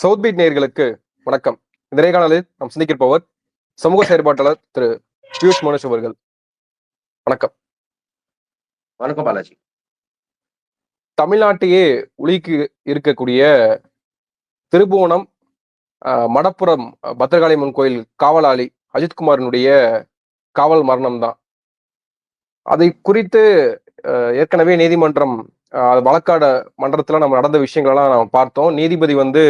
South beat நேயர்களுக்கு வணக்கம். இந்த நேர்காணலில் நாம் சிந்திக்கிருப்பவர் சமூக செயற்பாட்டாளர் திரு பியூஷ் மனோஜ் அவர்கள். வணக்கம். வணக்கம் பாலாஜி. தமிழ்நாட்டையே உலுக்கி இருக்கக்கூடிய திருபுவனம் மடப்புறம் பத்திரகாளியம்மன் கோயில் காவலாளி அஜித்குமாரினுடைய காவல் மரணம் தான் அதை குறித்து ஏற்கனவே நீதிமன்றம் வழக்காட மன்றத்துல நம்ம நடந்த விஷயங்களெல்லாம் நம்ம பார்த்தோம். நீதிபதி வந்து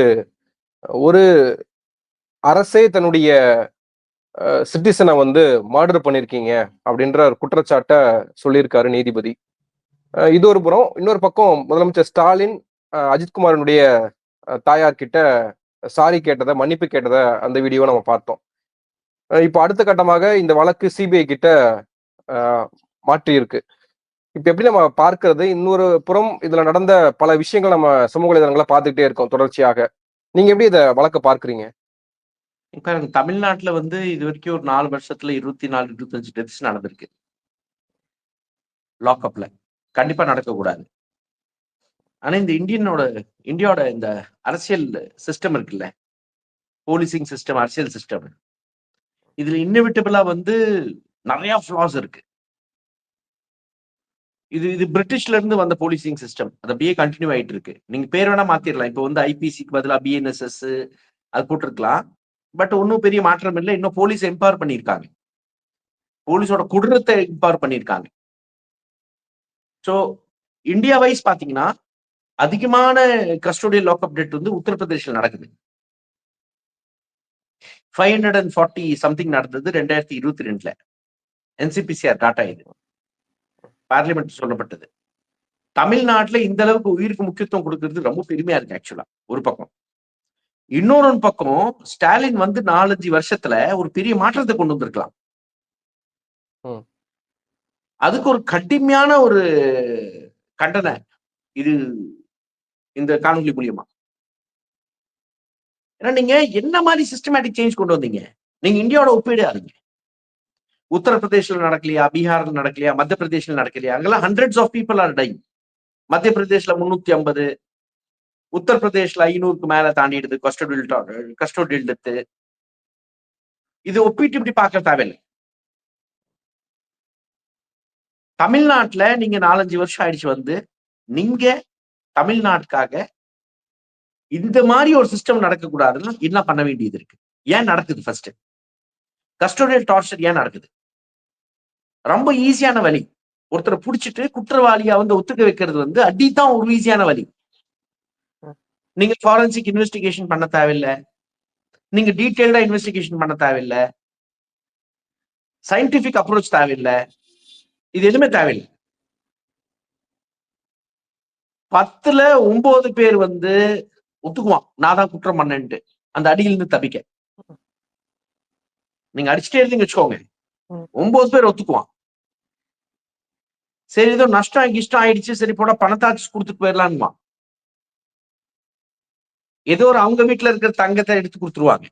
ஒரு அரசே தன்னுடைய சிட்டிசனை வந்து மர்டர் பண்ணியிருக்கீங்க அப்படின்ற ஒரு குற்றச்சாட்டை சொல்லியிருக்காரு நீதிபதி. இது ஒரு புறம். இன்னொரு பக்கம் முதலமைச்சர் ஸ்டாலின் அஜித்குமாரனுடைய தாயார் கிட்ட சாரி கேட்டதை மன்னிப்பு கேட்டதை அந்த வீடியோ நம்ம பார்த்தோம். இப்போ அடுத்த கட்டமாக இந்த வழக்கு சிபிஐ கிட்ட மாற்றியிருக்கு. மாற்றி இருக்கு எப்படி நம்ம பார்க்கறது? இன்னொரு புறம் இதில் நடந்த பல விஷயங்கள் நம்ம சமூக வலைதளங்களை பார்த்துக்கிட்டே இருக்கோம் தொடர்ச்சியாக. நீங்க எப்படி இதை வழக்க பார்க்குறீங்க? இப்போ தமிழ்நாட்டில் வந்து இது வரைக்கும் ஒரு நாலு வருஷத்துல இருபத்தி நாலு இருபத்தஞ்சு டெத்ஸ் நடந்திருக்கு. லாக்அப்ல கண்டிப்பா நடக்கக்கூடாது. ஆனா இந்த இந்தியனோட இந்தியாவோட இந்த அரசியல் சிஸ்டம் இருக்குல்ல? போலீசிங் சிஸ்டம் அரசியல் சிஸ்டம் இதுல இன்னவிட்டபிளா வந்து நிறைய ஃப்ளாஸ் இருக்கு. இது இது பிரிட்டிஷ்ல இருந்து வந்த போலீசிங் சிஸ்டம் அது அப்படியே கண்டினியூ ஆயிட்டு இருக்கு நீங்க பேர் வேணா மாத்திரலாம். இப்போ வந்து ஐபிசிக்கு பதிலாக பிஎன்எஸ்எஸ் அது போட்டிருக்கலாம். பட் ஒன்றும் பெரிய மாற்றம் இல்லை. இன்னும் போலீஸ் எம்பவர் பண்ணியிருக்காங்க. போலீஸோட குடும்பத்தை எம்பவர் பண்ணியிருக்காங்க. ஸோ இந்தியா வைஸ் பாத்தீங்கன்னா அதிகமான கஸ்டோடியல் லாக் அப்டேட் வந்து உத்தரப்பிரதேசில் நடக்குது. Five hundred and forty something நடந்தது ரெண்டாயிரத்தி இருபத்தி ரெண்டுல. என்சிபிசிஆர் டாட்டா இது. பார்லிமெண்ட் சொல்லப்பட்டது. தமிழ்நாட்டுல இந்த அளவுக்கு உயிருக்கு முக்கியத்துவம் கொடுக்கறது ரொம்ப பெருமையா இருக்கு ஆக்சுவலா ஒரு பக்கம். இன்னொரு பக்கம் ஸ்டாலின் வந்து நாலஞ்சு வருஷத்துல ஒரு பெரிய மாற்றத்தை கொண்டு வந்திருக்கலாம். அதுக்கு ஒரு கடுமையான ஒரு கண்டனை இது இந்த காணொலி மூலியமா. ஏன்னா நீங்க என்ன மாதிரி சிஸ்டமேட்டிக் சேஞ்ச் கொண்டு வந்தீங்க? நீங்க இந்தியாவோட ஒப்பீடு ஆறீங்க உத்தரப்பிரதேஷ்ல நடக்கலையா பீகார்ல நடக்கலையா மத்திய பிரதேஷ்ல நடக்கலையா? அங்கெல்லாம் hundreds of people are dying மத்திய பிரதேஷ்ல முன்னூத்தி ஐம்பது உத்தரப்பிரதேஷ்ல ஐநூறுக்கு மேல தாண்டிடுது கஸ்டோடியல் கஸ்டோடியல் டெத்து இது ஒப்பிட்டு இப்படி பார்க்க தேவையில்லை. தமிழ்நாட்டுல நீங்க நாலஞ்சு வருஷம் ஆயிடுச்சு வந்து நீங்க தமிழ்நாட்டுக்காக இந்த மாதிரி ஒரு சிஸ்டம் நடக்கக்கூடாதுன்னா என்ன பண்ண வேண்டியது இருக்கு? ஏன் நடக்குது ஃபர்ஸ்ட் கஸ்டோடியல் டார்ச்சர் ஏன் நடக்குது? ரொம்ப ஈஸியான வழி. ஒருத்தரை புடிச்சிட்டு குற்றவாளியா வந்து ஒத்துக்க வைக்கிறது வந்து அடிதான் ஒரு ஈஸியான வழி. நீங்க ஃபாரன்சிக் இன்வெஸ்டிகேஷன் பண்ண தேவையில்லை. நீங்க டீட்டெயில்டா இன்வெஸ்டிகேஷன் பண்ண தேவையில்லை. சயின்டிபிக் அப்ரோச் தேவையில்லை. இது எதுவுமே தேவையில்லை. பத்துல ஒன்பது பேர் வந்து ஒத்துக்குவான். நான் தான் குற்றம் பண்ணேன்ட்டு. அந்த அடியிலிருந்து தப்பிக்க. நீங்க அடிச்சுட்டே இருந்தீங்க வச்சுக்கோங்க. ஒன்பது பேர் ஒத்துக்குவான். சரி ஏதோ நஷ்டம் கிஷ்டம் ஆயிடுச்சு. சரி போட பணத்தாச்சு கொடுத்துட்டு போயிடலான்னுவான். ஏதோ ஒரு அவங்க வீட்டுல இருக்கிற தங்கத்தை எடுத்து கொடுத்துருவாங்க.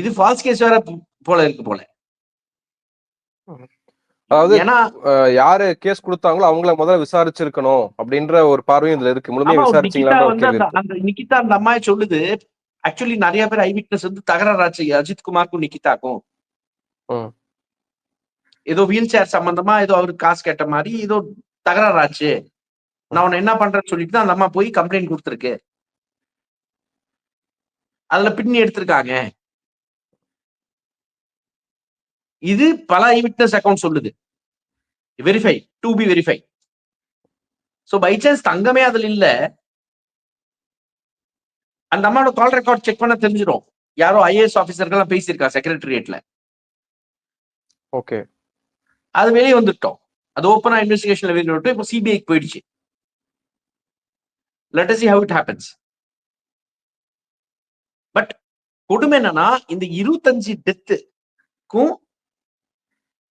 இது ஃபால்ஸ் கேஸ் வேற போல இருக்கு போல. அதாவது ஏன்னா யாரு கேஸ் கொடுத்தாங்களோ அவங்கள முதல்ல விசாரிச்சிருக்கணும் அப்படின்ற ஒரு பார்வையும் இதுல இருக்கு. முழுமையா வந்து கேள்வி அந்த அம்மாயை சொல்லுது. ஆக்சுவலி நிறைய பேர் ஐ விட்னஸ் வந்து தகராறாச்சு அஜித் குமாருக்கும் நிகிதாக்கும் ம். ஏதோ வீல் சேர் சம்பந்தமா ஏதோ அவருக்கு காசு கேட்ட மாதிரி ஏதோ தகராறாச்சு நான் உன்னை என்ன பண்றேன்னு சொல்லிட்டு தான் அந்த அம்மா போய் கம்ப்ளைண்ட் கொடுத்துருக்கு. அதுல பின்னி எடுத்திருக்காங்க. இது பல ஐ விட்னஸ் அக்கௌண்ட் சொல்லுது. Verify to be verify so by chance தங்கமே அதுல இல்ல. அந்த அம்மாவோட கால் ரெக்கார்ட் செக் பண்ண தெரிஞ்சிடும் யாரோ ஐஏஎஸ் ஆபீசர்கள்லாம் பேசியிருக்கா செக்ரட்டரியேட்ல ஓகே அது வெளியே வந்துட்டோம். அது ஓப்பனா இன்வெஸ்டிகேஷன்ல வெளியே விட்டு இப்போ சிபிஐக்கு போயிடுச்சு. Let see how it happens but கொடுமை என்னன்னா இந்த இருபத்தஞ்சு டெத்துக்கும்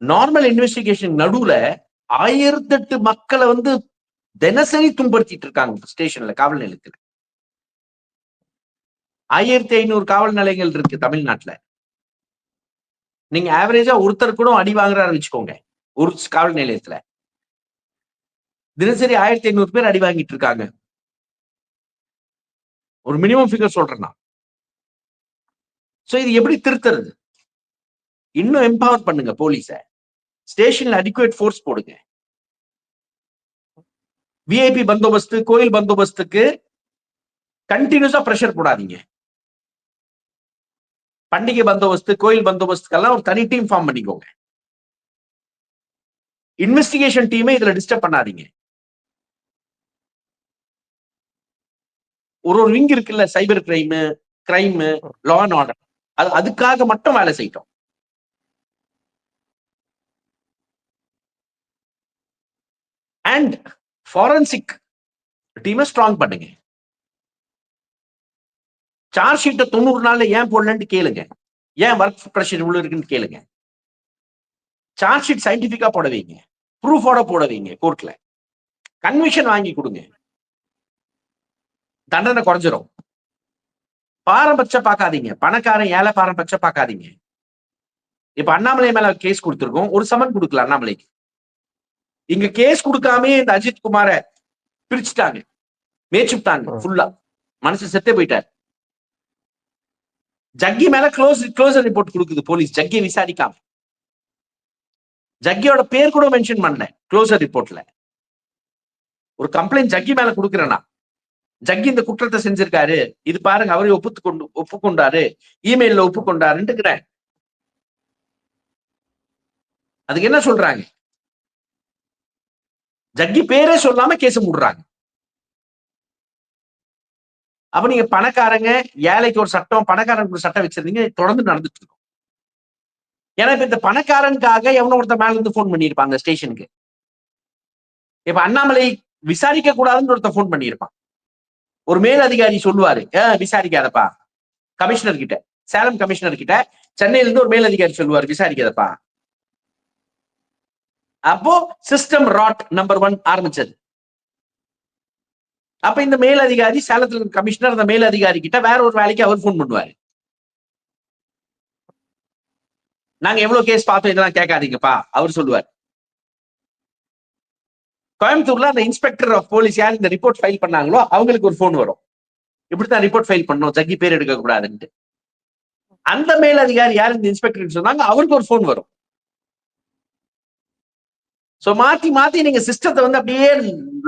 நார்மல் இன்வெஸ்டிகேஷன் நடுவுல ஆயிரத்தெட்டு மக்களை வந்து தினசரி துன்படுத்திட்டு இருக்காங்க ஸ்டேஷன்ல காவல் நிலையத்துல. ஆயிரத்தி ஐநூறு காவல் நிலையங்கள் இருக்கு தமிழ்நாட்டுல. நீங்க ஆவரேஜா ஒருத்தர் கூட அடி வாங்குறாரு வச்சுக்கோங்க ஒரு காவல் நிலையத்துல. தினசரி ஆயிரத்தி ஐநூறு பேர் அடி வாங்கிட்டு இருக்காங்க. ஒரு மினிமம் ஃபிகர் சொல்றேன் நான். சோ இது எப்படி திருத்துறது? இன்னும் எம்பவர் பண்ணுங்க போலீஸ ஸ்டேஷன்ல அடிக்குவேட் ஃபோர்ஸ் போடுங்க. விஐபி பந்தோபஸ்து கோயில் பந்தோபஸ்துக்கு கண்டினியூஸா ப்ரெஷர் போடாதீங்க. பண்டிகை பந்தோபஸ்து கோயில் பந்தோபஸ்துக்கெல்லாம் ஒரு தனி டீம் ஃபார்ம் பண்ணிக்கோங்க. இன்வெஸ்டிகேஷன் டீமே இதுல டிஸ்டர்ப் பண்ணாதீங்க. ஒரு ஒரு விங் இருக்குல்ல cyber crime crime law and order அது அதுக்காக மட்டும் வேலை செய்யட்டும். அண்ட் ஃபாரன்சிக் டீமை ஸ்ட்ராங் பண்ணுங்க. சார்ஜ் ஷீட்டை தொண்ணூறு நாள்ல ஏன் போடலன்னு கேளுங்க. ஏன் ஒர்க் ப்ரெஷர் இவ்வளவு இருக்குன்னு கேளுங்க. சார்ஜ் ஷீட் சயின்டிபிக்கா போட வைங்க. ப்ரூஃபோட போட வைங்க கோர்ட்ல கன்விஷன் வாங்கி கொடுங்க. தண்டனை குறைஞ்சிரும். பாரபட்சம் பார்க்காதீங்க. பணக்காரன் ஏழை பாரபட்சம் பார்க்காதீங்க. இப்ப அண்ணாமலை மேல கேஸ் கொடுத்துருக்கோம். ஒரு சமன் கொடுக்கல அண்ணாமலைக்கு. இங்க கேஸ் கொடுக்காம இந்த அஜித் குமார பிரிச்சுட்டாங்க. மேய்ச்சுட்டாங்க ஃபுல்லா மனசு செத்தே போயிட்டார். ஜக்கி மேல க்ளோஸ் க்ளோஸ் ரிப்போர்ட் கொடுக்குது போலீஸ் ஜக்கியை விசாரிக்காம. ஜக்கியோட பேர் கூட மென்ஷன் பண்ணல. க்ளோசர் ரிப்போர்ட்ல ஒரு கம்ப்ளைண்ட் ஜக்கி மேல கொடுக்குறேன்னா. ஜக்கி இந்த குற்றத்தை செஞ்சிருக்காரு. இது பாருங்க அவரே ஒப்புத்து கொண்டு ஒப்புக்கொண்டாரு. இமெயில்ல ஒப்புக்கொண்டாருன்ட்டுக்கிறேன் அதுக்கு என்ன சொல்றாங்க? ஜக்கி பேரே சொல்லாம கேஸ் மூடுறாங்க. அப்ப நீங்க பணக்காரங்க ஏழைக்கு ஒரு சட்டம் பணக்காரனுக்கு ஒரு சட்டம் வச்சிருந்தீங்க தொடர்ந்து நடந்துட்டு இருக்கும். ஏன்னா இப்ப இந்த பணக்காரனுக்காக எவனோ ஒருத்த மேல இருந்து போன் பண்ணியிருப்பாங்க ஸ்டேஷனுக்கு. இப்ப அண்ணாமலை விசாரிக்க கூடாதுன்னு ஒருத்த போன் பண்ணியிருப்பான். ஒரு மேல் அதிகாரி சொல்லுவாரு விசாரிக்காதப்பா. கமிஷனர் கிட்ட சேலம் கமிஷனர் கிட்ட சென்னையில இருந்து ஒரு மேல் அதிகாரி சொல்லுவார் விசாரிக்காதப்பா. அப்போ சிஸ்டம் ராட் நம்பர் ஒன் ஆரம்பிச்சது. அப்ப இந்த மேல் அதிகாரி சேலத்துல கமிஷனர் அந்த மேல் அதிகாரி கிட்ட வேற ஒரு வேலைக்கு அவர் ஃபோன் பண்ணுவாரு. நாங்க எவ்வளவு கேஸ் பார்த்தோம் இதெல்லாம் கேட்காதீங்கப்பா அவர் சொல்லுவார். கோயம்புத்தூர்ல அந்த இன்ஸ்பெக்டர் ஆஃப் போலீஸ் யார் இந்த ரிப்போர்ட் ஃபைல் பண்ணாங்களோ அவங்களுக்கு ஒரு ஃபோன் வரும். இப்படித்தான் ரிப்போர்ட் ஃபைல் பண்ணணும் ஜக்கி பேர் எடுக்க கூடாதுன்ட்டு அந்த மேல் அதிகாரி யார் இந்த இன்ஸ்பெக்டர் சொன்னாங்க அவருக்கு ஒரு ஃபோன் வரும். சோ மாத்தி மாத்தி நீங்க சிஸ்டத்தை வந்து அப்படியே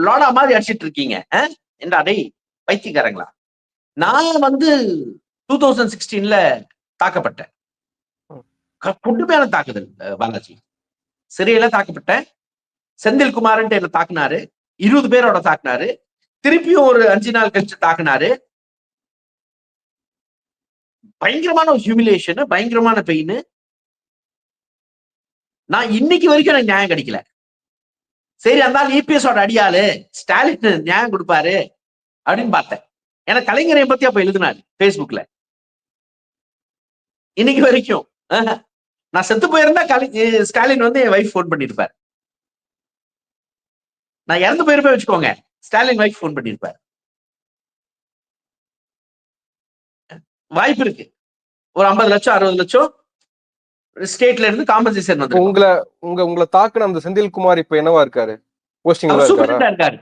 லோடா மாதிரி அடிச்சிட்டு இருக்கீங்க என்ன டேய் பைத்தியக்காரங்களா நான் வந்து டூ தௌசண்ட் சிக்ஸ்டீன்ல தாக்கப்பட்டேன். கொடுமையான தாக்குதல் பாலாஜி. சிறையில தாக்கப்பட்டேன். செந்தில் குமார்ன்ட்டு என்ன தாக்குனாரு. இருபது பேரோட தாக்குனாரு. திருப்பியும் ஒரு அஞ்சு நாள் கழிச்சு தாக்குனாரு. பயங்கரமான ஒரு ஹியூமிலேஷன் பயங்கரமான பெயின் நான் இன்னைக்கு வரைக்கும் எனக்கு நியாயம் கிடைக்கல. சரி அந்த இபிஎஸோட அடியாளு. ஸ்டாலின் நியாயம் கொடுப்பாரு. அப்படின்னு பார்த்தேன். ஏன்னா கலைஞரை பத்தி அப்ப எழுதினாரு பேஸ்புக்ல இன்னைக்கு வரைக்கும். நான் செத்து போயிருந்தா கலை ஸ்டாலின் வந்து என் ஒய்ஃப் ஃபோன் பண்ணிருப்பார் நான் இறந்து போயிருப்பேன் வச்சுக்கோங்க. ஸ்டாலின் ஒய்ஃப் ஃபோன் பண்ணிருப்பார் வாய்ப்பு இருக்கு. ஒரு ஐம்பது லட்சம் அறுபது லட்சம் ஸ்டேட்ல இருந்து காம்பன்சேஷன் வந்து உங்களை உங்க உங்களை தாக்குன அந்த செந்தில்குமார் இப்ப என்னவா இருக்காரு? போஸ்டிங் இருக்காரு.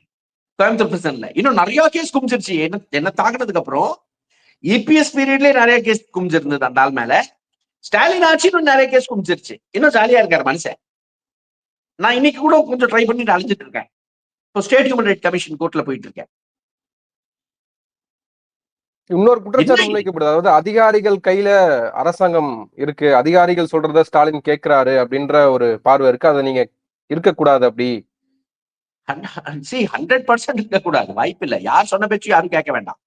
கோயம்புத்தூர் பிரசன்ட்ல இன்னும் நிறைய கேஸ் குமிச்சிருச்சு என்ன என்ன தாக்குனதுக்கு அப்புறம் இபிஎஸ் பீரியட்லயே நிறைய கேஸ் குமிச்சிருந்தது அந்த ஆள் மேல. ஸ்டாலின் ஆட்சி இன்னும் நிறைய கேஸ் குமிச்சிருச்சு இன்னும் ஜாலியா இருக்காரு மனுஷன். நான் இன்னைக்கு கூட கொஞ்சம் ட்ரை பண்ணிட்டு அழிஞ்சிட்டு இருக்கேன். இப்போ ஸ்டேட் ஹியூமன் ரைட் கமிஷன் கோர்ட்ல போயிட்டு இருக்கேன். இன்னொரு குற்றச்சாட்டு முன்வைக்கப்படுது. அதாவது அதிகாரிகள் கையில அரசாங்கம் இருக்கு. அதிகாரிகள் சொல்றத ஸ்டாலின் கேட்கிறாரு அப்படின்ற ஒரு பார்வை இருக்கு. அதை நீங்க இருக்கக்கூடாது அப்படி சி ஹண்ட்ரட் பர்சன்ட் இருக்கக்கூடாது. வாய்ப்பு இல்லை யார் சொன்ன பேச்சு யாரும் கேட்க வேண்டாம்.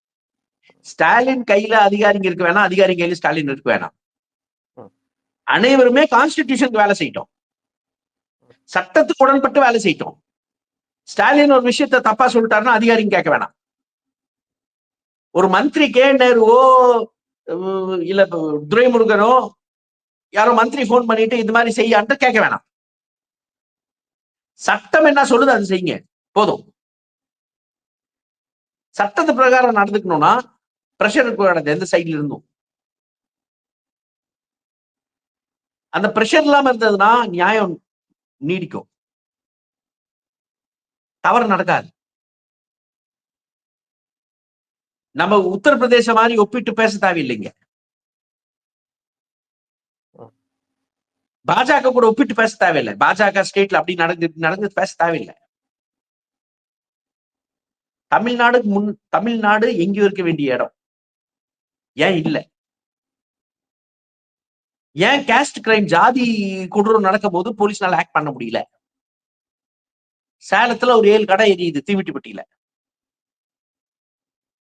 ஸ்டாலின் கையில அதிகாரிங்க இருக்க வேணாம். அதிகாரி கையில ஸ்டாலின் இருக்க வேணாம். அனைவருமே கான்ஸ்டிடியூஷனுக்கு வேலை செய்யட்டும். சட்டத்துக்கு உடன்பட்டு வேலை செய்யட்டும். ஸ்டாலின் ஒரு விஷயத்த தப்பா சொல்லிட்டாருன்னா அதிகாரிங்க கேட்க வேணாம். ஒரு மந்திரி கே நேருவோ இல்ல துரைமுருகனோ யாரோ மந்திரி போன் பண்ணிட்டு இது மாதிரி செய்யான்ட்டு கேட்க வேணாம். சட்டம் என்ன சொல்லுது அது செய்யுங்க. போதும். சட்டத்து பிரகாரம் நடந்துக்கணும்னா பிரஷர் இருக்கக்கூடாது எந்த சைட்ல இருந்தும். அந்த பிரஷர் இல்லாம இருந்ததுன்னா நியாயம் நீடிக்கும். தவறு நடக்காது. நம்ம உத்தரப்பிரதேச மாதிரி ஒப்பிட்டு பேச தேவையில்லைங்க. பாஜக கூட ஒப்பிட்டு பேச தேவையில்லை. பாஜக ஸ்டேட்ல அப்படி நடந்து நடந்து பேச தேவையில்லை. தமிழ்நாடு முன் தமிழ்நாடு எங்கேயோ இருக்க வேண்டிய இடம். ஏன் இல்லை? ஏன் கேஸ்ட் கிரைம் ஜாதி கொடூரம் நடக்கும் போது போலீஸ்னால ஆக்ட் பண்ண முடியல? சேலத்துல ஒரு ஏழு கடை எரியுது தீவிட்டுப்பட்டியில.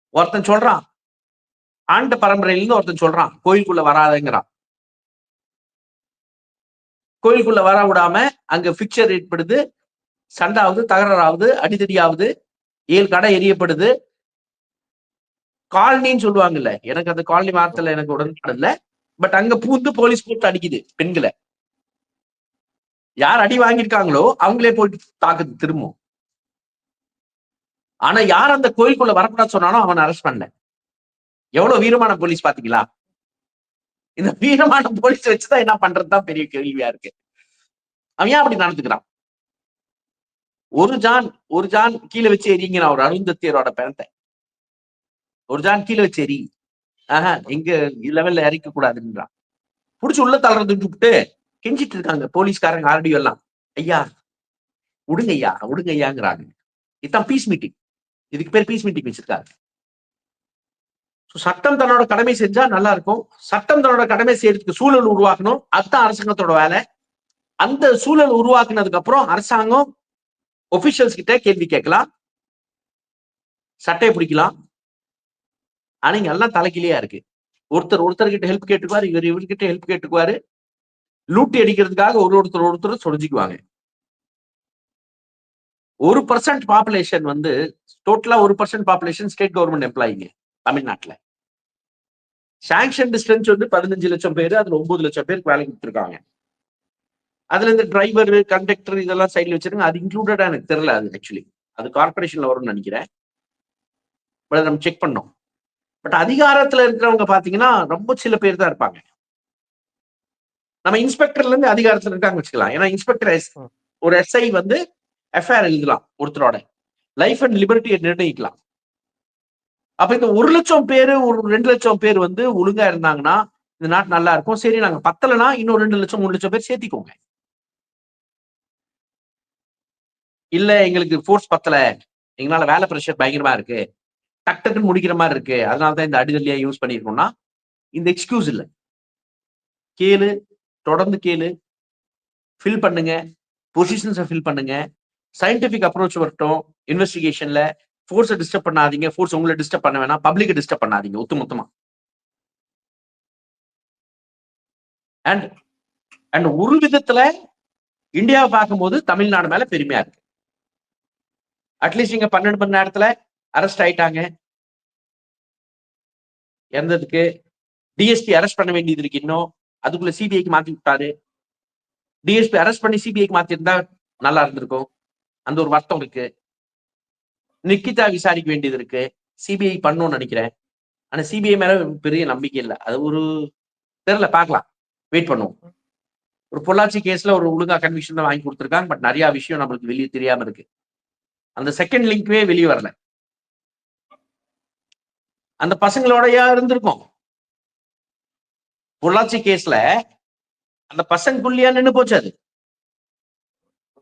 ஒருத்தன் சொல்றான் ஆண்ட பரம்பரையிலிருந்து ஒருத்தன் சொல்றான் கோயிலுக்குள்ள வராதங்கிறான். கோயிலுக்குள்ள வர விடாம அங்க பிக்சர் ஏற்படுது. சண்டாவது தகராறாவது அடிதடியாவது ஏழு கடை எரியப்படுது. காலனின்னு சொல்லுவாங்கல்ல எனக்கு அந்த காலனி வார்த்தையில எனக்கு உடன்பாடு இல்ல. பட் அங்க பூந்து போலீஸ் போட்டு அடிக்குது பெண்களை. யார் அடி வாங்கியிருக்காங்களோ அவங்களே போயிட்டு தாக்குது திரும்பவும். ஆனா யார் அந்த கோயிலுக்குள்ள வரக்கூடாது சொன்னானோ அவன் அரெஸ்ட் பண்ணல. எவ்வளவு வீரமான போலீஸ் பாத்தீங்களா? இந்த வீரமான போலீஸ் வச்சுதான் என்ன பண்றதுதான் பெரிய கேள்வியா இருக்கு. அவன் ஏன் அப்படி நடந்துக்கிறான்? ஒரு ஜான் ஒரு ஜான் கீழே வச்சு எரிங்கிறான் ஒரு அருந்தத்தியரோட பிறந்த ஒரு ஜான் கீழே வச்சு எரி. ஆஹ் எங்க லெவல்ல இறக்க கூடாதுன்றான் புடிச்சு உள்ள தளர்ந்து விட்டு கெஞ்சிட்டு இருக்காங்க போலீஸ்காரங்க ஆர்டிஓ எல்லாம். ஐயா விடுங்க ஐயா விடுங்க ஐயாங்கிறாங்க இதான் பீஸ் மீட்டிங் இதுக்கு பேர் பீஸ் மீட்டிங் வச்சிருக்காங்க. சட்டம் தன்னோட கடமை செஞ்சா நல்லா இருக்கும் சட்டம் தன்னோட கடமை செய்யறதுக்கு சூழல் உருவாக்கணும். அதுதான் அரசாங்கத்தோட வேலை. அந்த சூழல் உருவாக்குனதுக்கு அப்புறம் அரசாங்கம் ஒபிஷியல்ஸ் கிட்ட கேள்வி கேட்கலாம். சட்டையை பிடிக்கலாம். ஆனா இங்க எல்லாம் தலைக்கிலேயா இருக்கு. ஒருத்தர் ஒருத்தர் கிட்ட ஹெல்ப் கேட்டுக்குவாரு இவர் இவர்கிட்ட ஹெல்ப் கேட்டுக்குவாரு. லூட்டி அடிக்கிறதுக்காக ஒரு ஒருத்தர் ஒருத்தர் சொரிஞ்சுக்குவாங்க. ஒரு பர்சன்ட் பாப்புலேஷன் வந்து டோட்டலா ஒரு பர்சன்ட் பாப்புலேஷன் ஸ்டேட் கவர்மெண்ட் எம்ப்ளாயிங்க தமிழ்நாட்டுல. சாங்ஷன் டிஸ்டன்ஸ் வந்து பதினஞ்சு லட்சம் பேர் அதுல ஒன்பது லட்சம் பேருக்கு வேலை கொடுத்துருக்காங்க. அதுல இந்த டிரைவர் கண்டக்டர் இதெல்லாம் சைட்ல வச்சிருங்க அது இன்க்ளூடடா எனக்கு தெரியல அது ஆக்சுவலி அது கார்பரேஷன்ல வரும்னு நினைக்கிறேன். பட் நம்ம செக் பண்ணோம். பட் அதிகாரத்துல இருக்கிறவங்க பாத்தீங்கன்னா ரொம்ப சில பேர் தான் இருப்பாங்க. நம்ம இன்ஸ்பெக்டர்ல இருந்து அதிகாரத்துல இருக்காங்க வச்சுக்கலாம். ஏன்னா இன்ஸ்பெக்டர். ஒரு எஸ்ஐ வந்து எஃப்ஐஆர் எழுதலாம் ஒருத்தரோட. லைஃப் அண்ட் லிபர்ட்டியை நிர்ணயிக்கலாம். அப்ப இந்த ஒரு லட்சம் பேரு ஒரு ரெண்டு லட்சம் பேர் வந்து ஒழுங்கா இருந்தாங்கன்னா இந்த நாட்டு நல்லா இருக்கும். சரி நாங்க பத்தலைன்னா இன்னும் ரெண்டு லட்சம் மூணு லட்சம் பேர் சேர்த்திக்கோங்க. இல்ல எங்களுக்கு ஃபோர்ஸ் பத்தல. எங்களால வேலை ப்ரெஷர் பயங்கரமா இருக்கு. டக் டக்குன்னு முடிக்கிற மாதிரி இருக்கு. அதனாலதான் இந்த அடிதலியா யூஸ் பண்ணிருக்கோம்னா இந்த எக்ஸ்கியூஸ் இல்லை. கேளு தொடர்ந்து கேளு. ஃபில் பண்ணுங்க. பொசிஷன்ஸை ஃபில் பண்ணுங்க. சயின்டிபிக் அப்ரோச் வரட்டும். இன்வெஸ்டிகேஷன்ல ஃபோர்ஸை டிஸ்டர்ப் பண்ணாதீங்க. ஃபோர்ஸ் உங்களை டிஸ்டர்ப் பண்ண வேணாம். பப்ளிக்கை டிஸ்டர்ப் பண்ணாதீங்க. ஒத்து மொத்தமா. அண்ட் அண்ட் ஒரு விதத்துல இந்தியாவை பார்க்கும்போது தமிழ்நாடு மேல பெருமையா இருக்கு. அட்லீஸ்ட் இங்க பன்னெண்டு மணி நேரத்துல அரெஸ்ட் ஆயிட்டாங்க. இறந்ததுக்கு டிஎஸ்பி அரெஸ்ட் பண்ண வேண்டியது இருக்கு இன்னும். அதுக்குள்ள சிபிஐக்கு மாத்தி விட்டாரு. டிஎஸ்பி அரெஸ்ட் பண்ணி சிபிஐக்கு மாத்தி இருந்தா நல்லா இருந்திருக்கும். அந்த ஒரு வருத்தம் இருக்கு. நிக்கிதா விசாரிக்க வேண்டியது இருக்கு. சிபிஐ பண்ணும்னு நினைக்கிறேன். ஆனா சிபிஐ மேல பெரிய நம்பிக்கை இல்லை. அது ஒரு தெரியல பார்க்கலாம். வெயிட் பண்ணுவோம். ஒரு பொள்ளாச்சி கேஸ்ல ஒரு ஒழுங்கா கன்விக்ஷன் தான் வாங்கி கொடுத்துருக்காங்க பட் நிறைய விஷயம் நம்மளுக்கு வெளியே தெரியாம இருக்கு. அந்த செகண்ட் லிங்க்வே வெளியே வரல. அந்த பசங்களோடயா இருந்திருக்கும். பொள்ளாச்சி கேஸ்ல அந்த பசங்களுக்குள்ளேயா நின்னு போச்சு அது.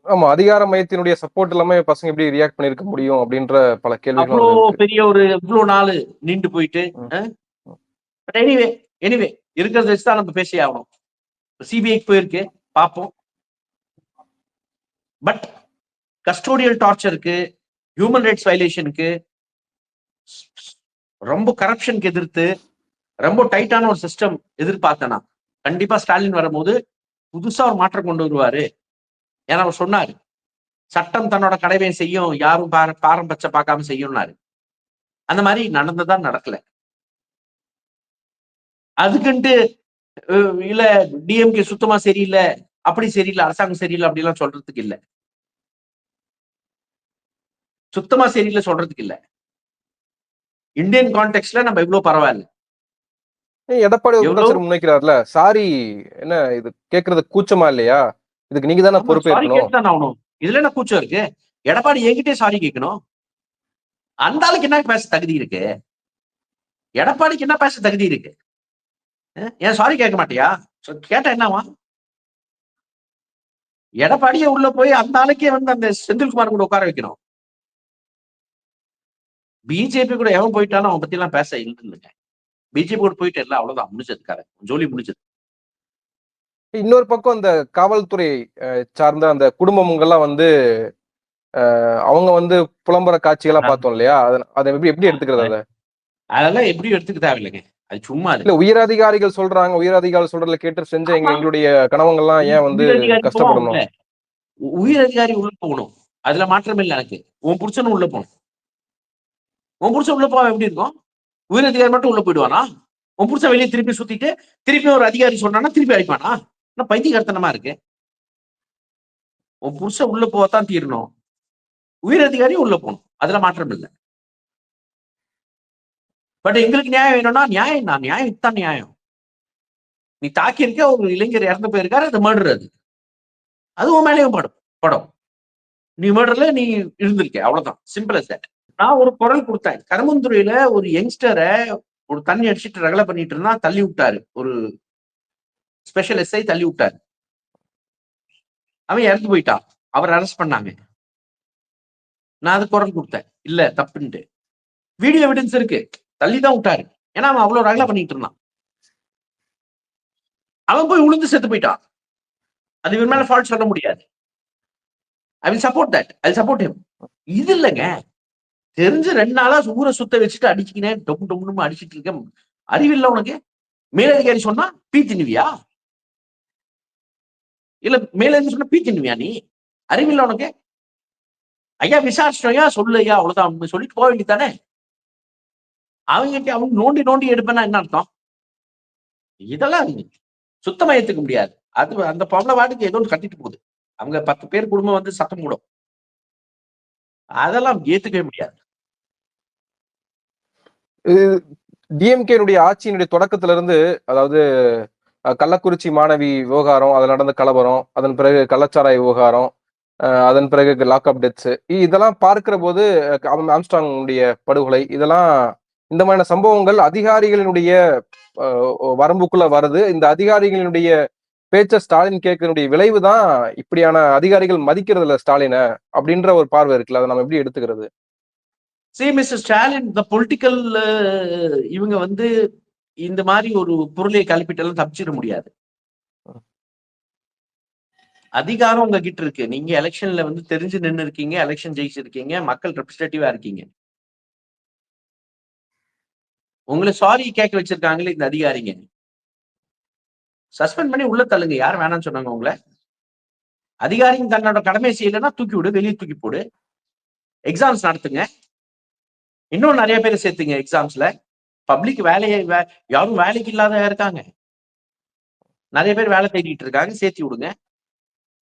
ஆமா அதிகார மையத்தினுடைய சப்போர்ட் இல்லாம பசங்க எப்படி ரியாக்ட் பண்ணிருக்க முடியும் அப்படின்ற பல கேள்விகள். பெரிய ஒரு இவ்வளவு நாள் நீண்டு போயிட்டு. பட் எனிவே எனிவே இருக்கிறத வச்சு தான் நம்ம பேசி ஆகணும். சிபிஐக்கு போயிருக்கு பார்ப்போம். பட் கஸ்டோடியல் டார்ச்சருக்கு ஹியூமன் ரைட்ஸ் வயலேஷனுக்கு ரொம்ப கரப்ஷனுக்கு எதிர்த்து ரொம்ப டைட்டான ஒரு சிஸ்டம் எதிர்பார்த்தேனா கண்டிப்பா ஸ்டாலின் வரும்போது புதுசா ஒரு மாற்றம் கொண்டு வருவாரு. ஏன்னா அவர் சொன்னாரு சட்டம் தன்னோட கடமையை செய்யும் யாரும் பார பாரம்பட்ச பார்க்காம செய்யும்னாரு. அந்த மாதிரி நடந்ததா நடக்கல. அதுக்குன்ட்டு இல்ல டிஎம்கே சுத்தமா சரியில்லை அப்படி சரியில்லை அரசாங்கம் சரியில்லை அப்படிலாம் சொல்றதுக்கு இல்ல. சுத்தமா சரியில்லை சொல்றதுக்கு இல்ல. இந்தியன் கான்டெக்ட்ல நம்ம இவ்வளவு பரவாயில்ல. எடப்பாடி முன்வைக்கிறார்ல சாரி என்ன இது கேக்குறது கூச்சமா இல்லையா? இதுக்கு நீங்க தானே பொறுப்பேற்கணும். இதுல என்ன கூச்சம் இருக்கு? எடப்பாடி என்கிட்டே சாரி கேட்கணும். அந்த ஆளுக்கு என்ன பேச தகுதி இருக்கு? எடப்பாடிக்கு என்ன பேச தகுதி இருக்கு? ஏன் சாரி கேட்க மாட்டியா? கேட்டா என்னவா எடப்பாடியே உள்ள போய் அந்த ஆளுக்கே வந்து அந்த செந்தில்குமார் கூட உட்கார வைக்கணும். பிஜேபி கூட எவன் போயிட்டாலும் அவன் பத்தி எல்லாம் பேச இல்லைங்க. பிஜேபி கூட போயிட்டு இல்ல அவ்வளவுதான் முடிஞ்சது காரை ஜோலி முடிஞ்சது. இன்னொரு பக்கம் இந்த காவல்துறை சார்ந்த அந்த குடும்பங்கள்லாம் வந்து அவங்க வந்து புலம்புற காட்சிகள்லாம் பார்த்தோம் இல்லையா? அதை- எப்படி எப்படி எடுத்துக்கிறது அதை? அதெல்லாம் எப்படி எடுத்துக்க தேவையில்லைங்க. அது சும்மா இல்ல உயரதிகாரிகள் சொல்றாங்க. உயரதிகாரிகள் சொல்றதுல கேட்டு செஞ்ச எங்க. எங்களுடைய கணவங்கள்லாம் ஏன் வந்து கஷ்டப்படணும்? போவாங்கல்ல. உ- உயர் அதிகாரி உள்ள போகணும். அதுல மாற்றம் இல்லை எனக்கு. உன் புருஷனும் உள்ள போகணும். உன் புருஷன் உள்ள போவா எப்படி இருக்கும்? உயர் அதிகாரி மட்டும் உள்ள போயிடுவானா? உன் புருஷன் வெளியே திருப்பி சுத்திட்டு திருப்பி ஒரு அதிகாரி சொன்னானா திருப்பி அடிப்பானா என்ன பைத்தியகர்த்தனமா இருக்கு உன் புருஷன் உள்ள போகத்தான் தீரணும். உயர் உள்ள போகணும். அதுல மாற்றம் இல்லை. பட் எங்களுக்கு நியாயம் வேணும்னா நியாயம் தான் நியாயம் இதுதான் நியாயம். நீ தாக்கியிருக்க ஒரு இளைஞர் இறந்து போயிருக்காரு அது மர்டர் அது. அது உன் மேலேயும் படம். படம். நீ மர்டர்ல நீ இருந்திருக்க அவ்வளவுதான். சிம்பிள் நான் ஒரு குரல் கொடுத்தேன். கருமந்துறையில ஒரு யங்ஸ்டரை ஒரு தண்ணி அடிச்சிட்டு ரகலை பண்ணிட்டு இருந்தா தள்ளி விட்டாரு. ஒரு ஸ்பெஷல் எஸ்ஐ தள்ளி விட்டாரு. அவன் இறந்து போயிட்டான் அவர் அரெஸ்ட் பண்ணாங்க. நான் அது குரல் கொடுத்தேன். இல்ல தப்புன்ட்டு. வீடியோ எவிடன்ஸ் இருக்கு. தள்ளி தான் விட்டாரு. ஏன்னா அவன் அவ்வளவு ரகலா பண்ணிட்டு இருந்தான். அவன் போய் உளுந்து செத்து போயிட்டான். அது இவன் மேல ஃபால்ட் சொல்ல முடியாது. I will support that I support him இது இல்லைங்க. தெரிஞ்சு ரெண்டு நாளா ஊரை சுத்த வச்சுட்டு அடிச்சுக்கினேன். டொம் டொம்னு அடிச்சிட்டு இருக்கேன். அறிவில்லை உனக்கு. மேலதிகாரி சொன்னா பீ தின்னுவியா இல்ல மேல இருந்து பீ தின்னுவியா நீ? அறிவில்ல உனக்கு? ஐயா விசாரிச்சோயா சொல்லுயா அவ்வளவுதான். சொல்லிட்டு போக வேண்டியதானே அவங்க அவங்க நோண்டி நோண்டி எடுப்பேன்னா என்ன அர்த்தம்? இதெல்லாம் சுத்தமா ஏத்துக்க முடியாது. அது அந்த பொம்பளை வாட்டுக்கு ஏதோ ஒன்று கட்டிட்டு போகுது. அவங்க பத்து பேர் குடும்பம் வந்து சத்தம் போடும். அதெல்லாம் ஏத்துக்கவே முடியாது. டிஎம்கேனுடைய ஆட்சியினுடைய தொடக்கத்துல இருந்து அதாவது கள்ளக்குறிச்சி மாணவி விவகாரம் அதில் நடந்த கலவரம் அதன் பிறகு கள்ளச்சாராய விவகாரம் அதன் பிறகு லாக்அப் டெத்ஸ் இதெல்லாம் பார்க்கிற போது ஆம்ஸ்டாங்குடைய படுகொலை இதெல்லாம் இந்த மாதிரியான சம்பவங்கள் அதிகாரிகளினுடைய வரம்புக்குள்ள வருது. இந்த அதிகாரிகளினுடைய பேச்ச ஸ்டாலின் கேட்கறதுடைய விளைவு தான் இப்படியான அதிகாரிகள் மதிக்கிறது இல்ல ஸ்டாலினை அப்படின்ற ஒரு பார்வை இருக்குல்ல அதை நம்ம எப்படி எடுத்துக்கிறது? சி மிஸ்டர் ஸ்டாலின் இந்த பொலிட்டிக்கல் இவங்க வந்து இந்த மாதிரி ஒரு பொருளை கல்பிட்டெல்லாம் தப்பிச்சிட முடியாது. அதிகாரம் உங்ககிட்ட இருக்கு. நீங்க எலெக்ஷன்ல வந்து தெரிஞ்சு நின்னு இருக்கீங்க எலெக்ஷன் ஜெயிச்சிருக்கீங்க மக்கள் ரெப்ரஸன்டேட்டிவா இருக்கீங்க. உங்களை சாரி கேட்க வச்சிருக்காங்களே இந்த அதிகாரிங்க. சஸ்பெண்ட் பண்ணி உள்ள தள்ளுங்க. யார் வேணாம்னு சொன்னாங்க உங்களை? அதிகாரிங்க தன்னோட கடமை செய்யலைன்னா தூக்கி விடு வெளியே தூக்கி போடு. எக்ஸாம்ஸ் நடத்துங்க. இன்னும் நிறைய பேர் சேர்த்துங்க எக்ஸாம்ஸ்ல பப்ளிக் வேலையை வே- யாரும் வேலைக்கு இல்லாத இருக்காங்க. நிறைய பேர் வேலை தேடிட்டு இருக்காங்க சேர்த்து விடுங்க.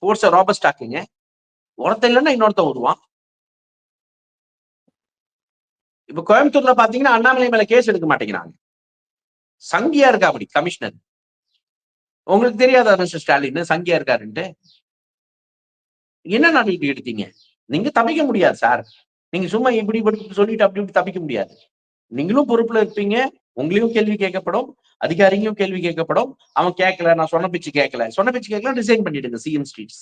ஃபோர்ஸை ராபஸ்ட் ஆக்குங்க ஒருத்தன் இல்லைன்னா இன்னொருத்தன் வருவான். இப்ப கோயம்புத்தூர்ல பாத்தீங்கன்னா அண்ணாமலை மேல கேஸ் எடுக்க மாட்டேங்கிறாங்க. சங்கியா இருக்கா அப்படி கமிஷனர் உங்களுக்கு தெரியாதா மிஸ்டர் ஸ்டாலின் சங்கியா இருக்காருன்ட்டு. என்ன நடவடிக்கை எடுத்தீங்க? நீங்க தப்பிக்க முடியாது சார் நீங்க சும்மா இப்படி இப்படி சொல்லிட்டு அப்படி இப்படி தப்பிக்க முடியாது. நீங்களும் பொறுப்புல இருப்பீங்க. உங்களையும் கேள்வி கேட்கப்படும். அதிகாரியும் கேள்வி கேட்கப்படும். அவன் கேட்கல நான் சொன்ன பிச்சு கேட்கல. சொன்ன பிச்சு கேட்கல ரிசைன் பண்ணிடுங்க CM streets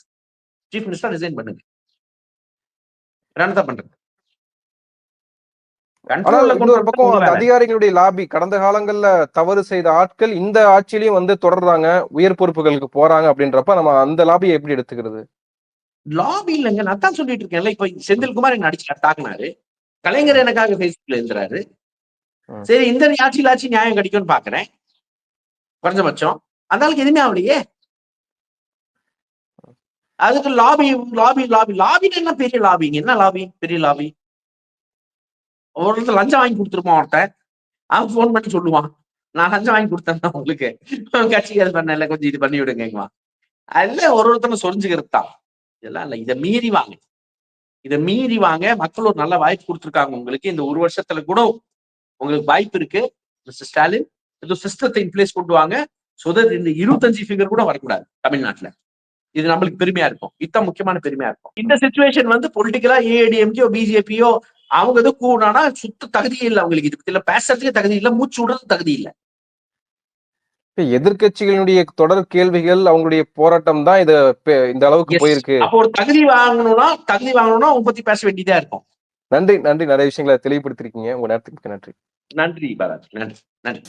chief minister resign பண்ணுங்க. என்னதான் பண்றது. அதிகாரிகளுடைய லாபி கடந்த காலங்கள்ல தவறு செய்த ஆட்கள் இந்த ஆட்சியிலையும் வந்து தொடர்றாங்க உயர் பொறுப்புகளுக்கு போறாங்க அப்படின்றப்ப நம்ம அந்த லாபியை எப்படி எடுத்துக்கிறது? லாபி இல்லைங்க. நான் தான் சொல்லிட்டு இருக்கேன்ல. இப்ப செந்தில்குமார் என்ன அடிச்சு தாக்குனாரு. கலைஞர் எனக்காக பேஸ்புக்ல எழுதுறாரு. சரி இந்த ஆட்சியில் ஆட்சி நியாயம் கிடைக்கும்னு பாக்குறேன். குறைஞ்சபட்சம். அந்த ஆளுக்கு எதுவுமே ஆகலையே. அதுக்கு லாபி லாபி லாபி லாபின்னு என்ன பெரிய லாபிங்க என்ன லாபி பெரிய லாபி ஒருத்தர் லஞ்சம் வாங்கி கொடுத்துருப்பான் ஒருத்தன் அவன் ஃபோன் பண்ணி சொல்லுவான். நான் லஞ்சம் வாங்கி கொடுத்தேன் உங்களுக்கு. கட்சிக்கு அது பண்ணல? கொஞ்சம் இது பண்ணி விடுங்கம்மா. அதுல ஒரு ஒருத்தனை சொரிஞ்சுக்கிறது தான். இதெல்லாம் இல்ல. இதை மீறி வாங்க. இதை மீறி வாங்க. மக்கள் ஒரு நல்ல வாய்ப்பு கொடுத்துருக்காங்க உங்களுக்கு. இந்த ஒரு வருஷத்துல கூட உங்களுக்கு வாய்ப்பு இருக்கு மிஸ்டர் ஸ்டாலின். ஏதோ சிஸ்டத்தை இன்பிளேஸ் கொண்டு வாங்க so that இந்த இருபத்தஞ்சு ஃபிகர் கூட வரக்கூடாது தமிழ்நாட்டுல. இது நம்மளுக்கு பெருமையா இருக்கும். இதான் முக்கியமான பெருமையா இருக்கும். இந்த சுச்சுவேஷன் வந்து பொலிட்டிக்கலா ஏஐடிஎம்கோ பிஜேபியோ அவங்க எதுவும் கூடானா சுத்த தகுதியே இல்லை அவங்களுக்கு. இது பத்தில பேசுறதுக்கே தகுதி இல்லை மூச்சு விடுறது தகுதி இல்லை. இப்ப எதிர்க்கட்சிகளுடைய தொடர் கேள்விகள் அவங்களுடைய போராட்டம் தான் இத இந்த அளவுக்கு. போயிருக்கு. அப்போ ஒரு தகுதி வாங்கணும்னா தகுதி வாங்கணும்னா அவங்க பத்தி பேச வேண்டியதா இருக்கும். நன்றி நன்றி. நிறைய விஷயங்களை தெளிவுபடுத்திருக்கீங்க. உங்க நேரத்துக்கு நன்றி. நன்றி பாலாஜி. நன்றி. நன்றி.